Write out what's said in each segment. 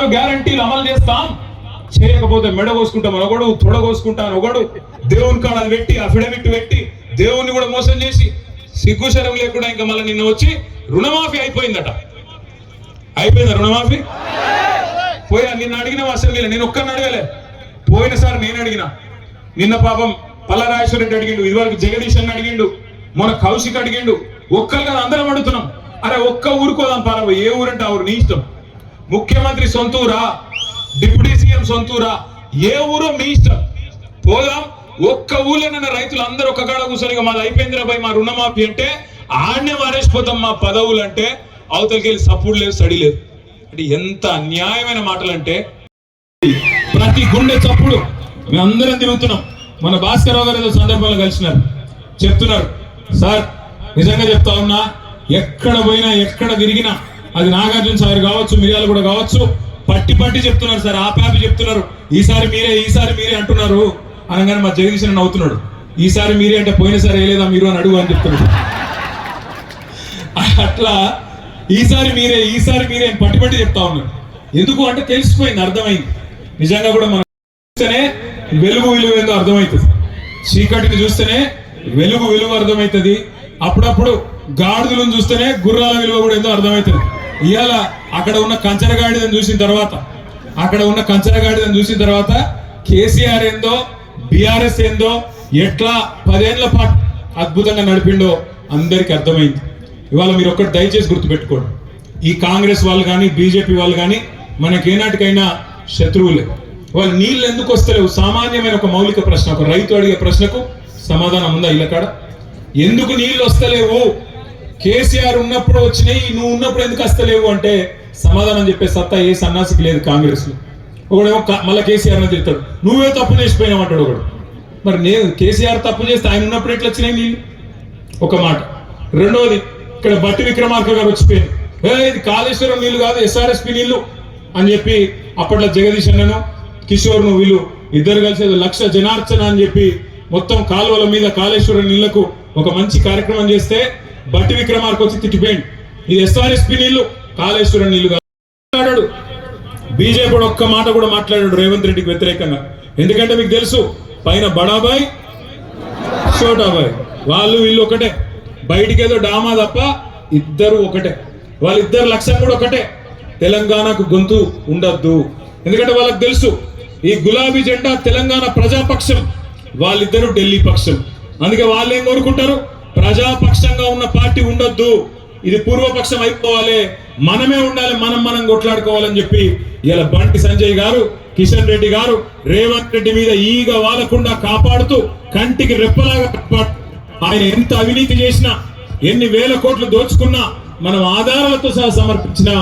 ఆరు గ్యారంటీలు అమలు చేస్తాం. చేయకపోతే మెడ కోసుకుంటాం అని ఒకడు తొడ ఒకడు దేవుని కాడ పెట్టి అఫిడవిట్ పెట్టి దేవుణ్ణి కూడా మోసం చేసి సిగ్గుశరం లేకుండా ఇంకా మళ్ళీ నిన్న వచ్చి రుణమాఫీ అయిపోయిందట. అయిపోయిందా రుణమాఫీ? పోయా నిన్న అడిగిన లేదు నేను ఒక్కరిని అడగలే. పోయినసారి నేను అడిగిన. నిన్న పాపం పల్లరాజేశ్వర రెడ్డి అడిగిండు ఇదివరకు జగదీష్ అని అడిగిండు మొన్న కౌశిక్ అడిగిండు ఒక్కరు కదా అందరం అడుగుతున్నాం. అరే ఒక్క ఊరుకోదాం పారవ ఏ ఊరంటే ఆ ఊరు నీ ఇష్టం. ముఖ్యమంత్రి సొంతూరా డిప్యూటీ సీఎం సొంతూరా ఏ ఊరో మీ ఇష్టం? పోదాం. ఒక్క ఊళ్ళోనన్న రైతులు అందరూ ఒక కాడ కూర్చొని మాది అయిపోయిందిరా భయ్ మా రుణమాఫీ అంటే ఆడనే మారేసిపోతాం మా పదవులు అంటే అవతలికి వెళ్ళి సపోర్ట్ లేదు స్టడీ లేదు. అంటే ఎంత అన్యాయమైన మాటలు అంటే ప్రతి గుండె చప్పుడు. మేమందరం తిరుగుతున్నాం. మన భాస్కరరావు గారు ఏదో సందర్భంలో కలిసినారు. చెప్తున్నారు. సార్ నిజంగా చెప్తా ఉన్నా ఎక్కడ పోయినా ఎక్కడ తిరిగినా అది నాగార్జున సార్ కావచ్చు మిరియాలు కూడా కావచ్చు. పట్టి పట్టి చెప్తున్నారు సార్ ఆపాపి చెప్తున్నారు. ఈసారి మీరే ఈసారి మీరే అంటున్నారు. అనగానే మా జగదీశ్ అన్న నవ్వుతున్నాడు. ఈసారి మీరే అంటే పోయినసారి వేయలేదా మీరు అని అడుగు అని చెప్తున్నాడు. అట్లా ఈసారి మీరే ఈసారి మీరే పట్టి పట్టి చెప్తా ఉన్నాడు. ఎందుకు అంటే తెలిసిపోయింది అర్థమైంది. నిజంగా కూడా మనం చూస్తేనే వెలుగు విలువ ఏందో అర్థమవుతుంది. చీకటిని చూస్తేనే వెలుగు విలువ అర్థమవుతుంది. అప్పుడప్పుడు గాడిదలను చూస్తేనే గుర్రాల విలువ కూడా ఏందో అర్థమవుతుంది. ఇవాళ అక్కడ ఉన్న కంచరగాడిదని చూసిన తర్వాత అక్కడ ఉన్న కంచరగాడిదని చూసిన తర్వాత కేసీఆర్ ఏందో బీఆర్ఎస్ ఏందో ఎట్లా పదేళ్ళ పాటు అద్భుతంగా నడిపిండో అందరికీ అర్థమైంది. ఇవాళ మీరు ఒక్కటి దయచేసి గుర్తుపెట్టుకోండి. ఈ కాంగ్రెస్ వాళ్ళు కానీ బీజేపీ వాళ్ళు కానీ మనకేనాటికైనా శత్రువులే. వాళ్ళు నీళ్ళు ఎందుకు వస్తలేవు? సామాన్యమైన ఒక మౌలిక ప్రశ్న ఒక రైతు అడిగే ప్రశ్నకు సమాధానం ఉందా ఇళ్ళకాడ ఎందుకు నీళ్ళు వస్తలేవు? కేసీఆర్ ఉన్నప్పుడు వచ్చినాయి నువ్వు ఉన్నప్పుడు ఎందుకు వస్తలేవు అంటే సమాధానం చెప్పే సత్తా ఏ సన్నాసికి లేదు కాంగ్రెస్లో ఒకడేమో మళ్ళీ కేసీఆర్ అని చెప్తాడు నువ్వే తప్పు చేసిపోయినావు అంటాడు ఒకడు. మరి నేను కేసీఆర్ తప్పు చేస్తే ఆయన ఉన్నప్పుడు ఎట్లా వచ్చినాయి నీళ్ళు? ఒక మాట. రెండవది ఇక్కడ బట్టి విక్రమార్క గారు వచ్చిపోయింది ఏ ఇది కాళేశ్వరం నీళ్ళు కాదు ఎస్ఆర్ఎస్పి నీళ్ళు అని చెప్పి అప్పట్లో జగదీష్ అన్నను కిషోర్ను వీళ్ళు ఇద్దరు కలిసి లక్ష జనార్చన అని చెప్పి మొత్తం కాలువల మీద కాళేశ్వరం నీళ్ళకు ఒక మంచి కార్యక్రమం చేస్తే బట్టి విక్రమార్క వచ్చి తిట్టిపోయింది ఇది ఎస్ఆర్ఎస్పి నీళ్ళు కాళేశ్వరం నీళ్ళు మాట్లాడాడు. బీజేపీ కూడా ఒక్క మాట కూడా మాట్లాడాడు రేవంత్ రెడ్డికి వ్యతిరేకంగా. ఎందుకంటే మీకు తెలుసు పైన బడాబాయ్ చోటాబాయ్ వాళ్ళు వీళ్ళు ఒకటే. బయటికి ఏదో డామా తప్ప ఇద్దరు ఒకటే. వాళ్ళిద్దరు లక్ష్యం కూడా ఒకటే. తెలంగాణకు గొంతు ఉండద్దు. ఎందుకంటే వాళ్ళకి తెలుసు ఈ గులాబీ జెండా తెలంగాణ ప్రజాపక్షం వాళ్ళిద్దరు ఢిల్లీ పక్షం. అందుకే వాళ్ళు ఏం కోరుకుంటారు? ప్రజాపక్షంగా ఉన్న పార్టీ ఉండొద్దు. ఇది పూర్వపక్షం అయిపోవాలి. మనమే ఉండాలి. మనం మనం కొట్లాడుకోవాలని చెప్పి ఇలా బంటి సంజయ్ గారు కిషన్ రెడ్డి గారు రేవంత్ రెడ్డి మీద ఈగ వాలకుండా కాపాడుతూ కంటికి రెప్పలాగా ఆయన ఎంత అవినీతి చేసినా ఎన్ని వేల కోట్లు దోచుకున్నా మనం ఆధారాలతో సహా సమర్పించినా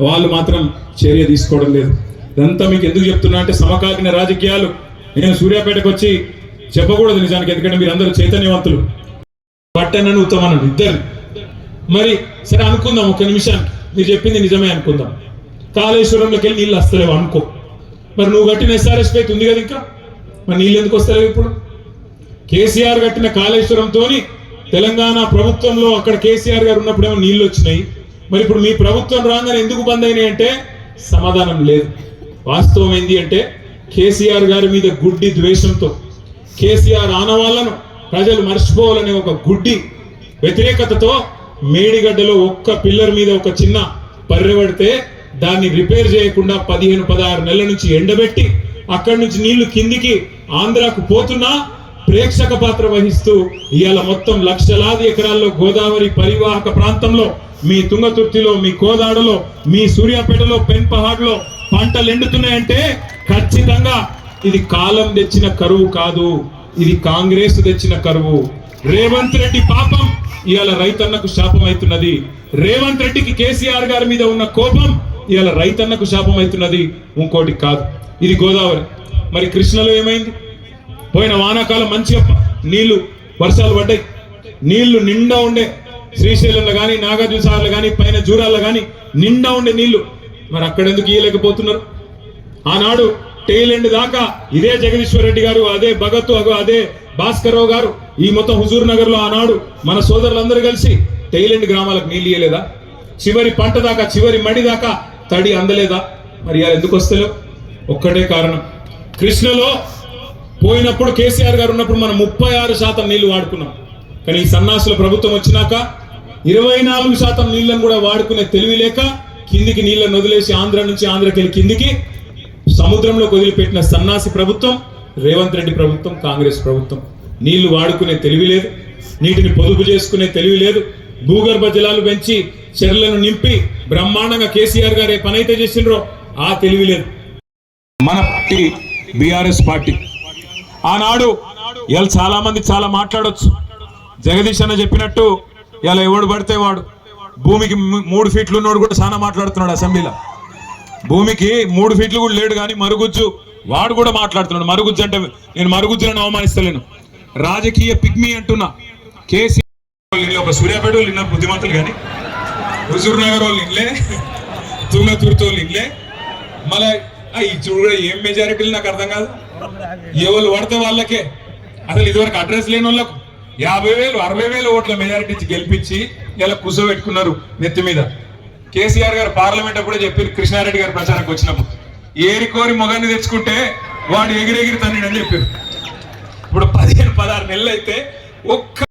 వాళ్ళు మాత్రం చర్య తీసుకోవడం లేదు. ఇదంతా మీకు ఎందుకు చెప్తున్నా అంటే సమకాలీన రాజకీయాలు. నేను సూర్యాపేటకు వచ్చి చెప్పకూడదు నిజానికి ఎందుకంటే మీరు అందరూ చైతన్యవంతులు. పట్టణను ఉత్తమను ఇద్దరు. మరి సరే అనుకుందాం ఒక నిమిషానికి. మీరు చెప్పింది నిజమే అనుకుందాం. కాళేశ్వరంలోకి వెళ్ళి నీళ్ళు వస్తలేవు అనుకో. మరి నువ్వు కట్టిన ఎస్ఆర్ఎస్ పైకి ఉంది కదా ఇంకా? మరి నీళ్ళు ఎందుకు వస్తలేవు ఇప్పుడు? కేసీఆర్ కట్టిన కాళేశ్వరంతో తెలంగాణ ప్రభుత్వంలో అక్కడ కేసీఆర్ గారు ఉన్నప్పుడేమో నీళ్ళు వచ్చినాయి. మరి ఇప్పుడు మీ ప్రభుత్వం రాగానే ఎందుకు బంద్ అయినాయి అంటే సమాధానం లేదు. వాస్తవం ఏంటి అంటే కేసీఆర్ గారి మీద గుడ్డి ద్వేషంతో కేసీఆర్ ఆనవాళ్ళను ప్రజలు మర్చిపోవాలనే ఒక గుడ్డి వ్యతిరేకతతో మేడిగడ్డలో ఒక్క పిల్లర్ మీద ఒక చిన్న పర్రె పడితే దాన్ని రిపేర్ చేయకుండా పదిహేను పదహారు నెలల నుంచి ఎండబెట్టి అక్కడి నుంచి నీళ్ళు కిందికి ఆంధ్రాకు పోతున్నా ప్రేక్షక పాత్ర వహిస్తూ ఇవాళ మొత్తం లక్షలాది ఎకరాల్లో గోదావరి పరివాహక ప్రాంతంలో మీ తుంగతుర్తిలో మీ కోదాడలో మీ సూర్యాపేటలో పెన్పహాడ్లో పంటలు ఎండుతున్నాయంటే ఖచ్చితంగా ఇది కాలం తెచ్చిన కరువు కాదు. ఇది కాంగ్రెస్ తెచ్చిన కరువు. రేవంత్ రెడ్డి పాపం. ఇవాళ రైతన్నకు శాపం అవుతున్నది రేవంత్ రెడ్డికి కేసీఆర్ గారి మీద ఉన్న కోపం ఇవాళ రైతన్నకు శాపం అవుతున్నది ఇంకోటి కాదు. ఇది గోదావరి. మరి కృష్ణలో ఏమైంది? పోయిన వానాకాలం మంచిగా నీళ్ళు వర్షాలు పడ్డాయి. నీళ్ళు నిండా ఉండే శ్రీశైలంలో కానీ నాగార్జున సాగర్లో కానీ పైన జూరాల్లో కానీ నిండా ఉండే నీళ్ళు. మరి అక్కడ ఎందుకు ఇయ్యలేకపోతున్నారు? ఆనాడు టెయిల్ ఎండ్ దాకా ఇదే జగదీశ్వర్ రెడ్డి గారు అదే భగత్ అగో అదే భాస్కర్రావు గారు ఈ మొత్తం హుజూర్ నగర్లో ఆనాడు మన సోదరులందరూ కలిసి టెయిల్ ఎండ్ గ్రామాలకు నీళ్ళు ఇయ్యలేదా? చివరి పంట దాకా చివరి మడి దాకా తడి అందలేదా? మరి ఎందుకు వస్తలేవు? ఒక్కటే కారణం. కృష్ణలో పోయినప్పుడు కేసీఆర్ గారు ఉన్నప్పుడు మనం ముప్పై ఆరు శాతం నీళ్ళు వాడుకున్నాం. కానీ ఈ సన్నాసుల ప్రభుత్వం వచ్చినాక ఇరవై నాలుగు శాతం నీళ్ళను కూడా వాడుకునే తెలివి లేక కిందికి నీళ్ళను వదిలేసి ఆంధ్ర నుంచి ఆంధ్రకి వెళ్ళి కిందికి సముద్రంలో వదిలిపెట్టిన సన్నాసి ప్రభుత్వం రేవంత్ రెడ్డి ప్రభుత్వం కాంగ్రెస్ ప్రభుత్వం. నీళ్ళు వాడుకునే తెలివి లేదు నీటిని పొదుపు చేసుకునే తెలివి లేదు భూగర్భ జలాలు పెంచి చెర్లను నింపి బ్రహ్మాండంగా కేసీఆర్ గారు ఏ పనైతే చేసిండ్రో ఆ తెలివి లేదు. మన పార్టీ బీఆర్ఎస్ పార్టీ. ఆనాడు ఇవాళ చాలా మంది చాలా మాట్లాడొచ్చు. జగదీష్ అన్న చెప్పినట్టు ఇలా ఎవడు పడితే వాడు. భూమికి మూడు ఫీట్లు ఉన్నోడు కూడా చాలా మాట్లాడుతున్నాడు అసెంబ్లీలో. భూమికి మూడు ఫీట్లు కూడా లేడు కానీ మరుగుజ్జు. వాడు కూడా మాట్లాడుతున్నాడు మరుగుజ్జు అంటే నేను మరుగుజ్జులను అవమానిస్తలేను. రాజకీయ పిగ్మి అంటున్నా. కేసీఆర్ ఒక సూర్యాపేట వాళ్ళు ఇన్న బుద్ధిమంతులు కానీ హుజూర్ నగర్ వాళ్ళు ఇల్లే తుంగతుర్తి వాళ్ళు ఇల్లే మళ్ళీ ఈ చూడ ఏం మెజారిటీలు నాకు అర్థం కాదు. ఎవరు పడితే వాళ్ళకే. అసలు ఇదివరకు అడ్రస్ లేని వాళ్ళకు యాభై వేలు అరవై వేలు ఓట్ల మెజారిటీ గెలిపించి ఇలా కూర్చోబెట్టుకున్నారు నెత్తి మీద. కేసీఆర్ గారు పార్లమెంట్ అప్పుడే చెప్పారు కృష్ణారెడ్డి గారు ప్రచారంకి వచ్చినప్పుడు. ఏరి కోరి మొగాన్ని తెచ్చుకుంటే వాడు ఎగిరెగిరి తన్నడని చెప్పారు. ఇప్పుడు పదిహేను పదహారు నెలలు అయితే ఒక్క